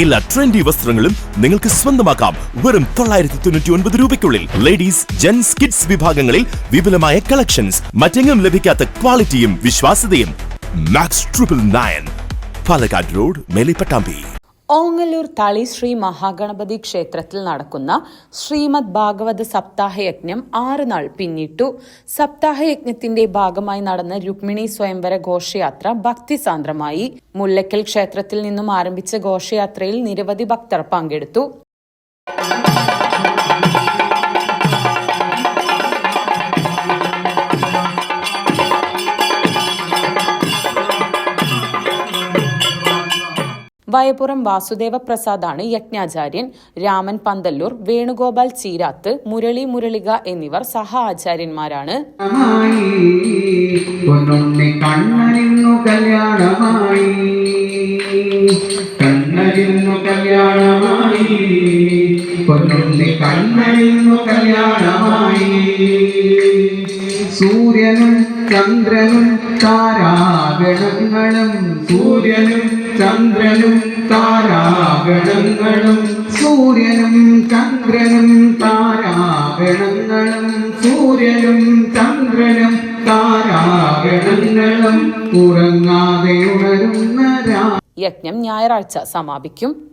എല്ലാ ട്രെൻഡി വസ്ത്രങ്ങളും നിങ്ങൾക്ക് സ്വന്തമാക്കാം. വെറും തൊള്ളായിരത്തി തൊണ്ണൂറ്റി ഒൻപത് രൂപയ്ക്കുള്ളിൽ. ലേഡീസ് ജെന്റ്സ് കിഡ്സ് വിഭാഗങ്ങളിൽ വിപുലമായ കളക്ഷൻസ് മറ്റെങ്ങും ലഭിക്കാത്ത ക്വാളിറ്റിയും വിശ്വാസ്യതയും. Max triple nine Palakkad road Melipattambi. Ongallur Thali Shri Mahaganapati ക്ഷേത്രത്തിൽ നടക്കുന്ന ശ്രീമദ് ഭാഗവത സപ്താഹയജ്ഞം ആറ് നാൾ പിന്നിട്ടു. സപ്താഹയജ്ഞത്തിന്റെ ഭാഗമായി നടന്ന രുക്മിണി സ്വയംവര ഘോഷയാത്ര ഭക്തിസാന്ദ്രമായി. മുല്ലക്കൽ ക്ഷേത്രത്തിൽ നിന്നും ആരംഭിച്ച ഘോഷയാത്രയിൽ നിരവധി ഭക്തർ പങ്കെടുത്തു. വയപുറം വാസുദേവ പ്രസാദാണ് യജ്ഞാചാര്യൻ. രാമൻ പന്തല്ലൂർ വേണുഗോപാൽ ചീരാത്ത് മുരളി മുരളിക എന്നിവർ സഹ ആചാര്യന്മാരാണ്. കല്യാണമായി. കല്യാണമായി. സൂര്യനും ചന്ദ്രനും താരാഗണങ്ങളും. സൂര്യനും ചന്ദ്രനും താരാഗണങ്ങളും. സൂര്യനും ചന്ദ്രനും താരാഗണങ്ങളും. സൂര്യനും ചന്ദ്രനും താരാഗണങ്ങളും. ഉറങ്ങാതെ ഉണരുന്ന യജ്ഞം ഞായറാഴ്ച സമാപിക്കും.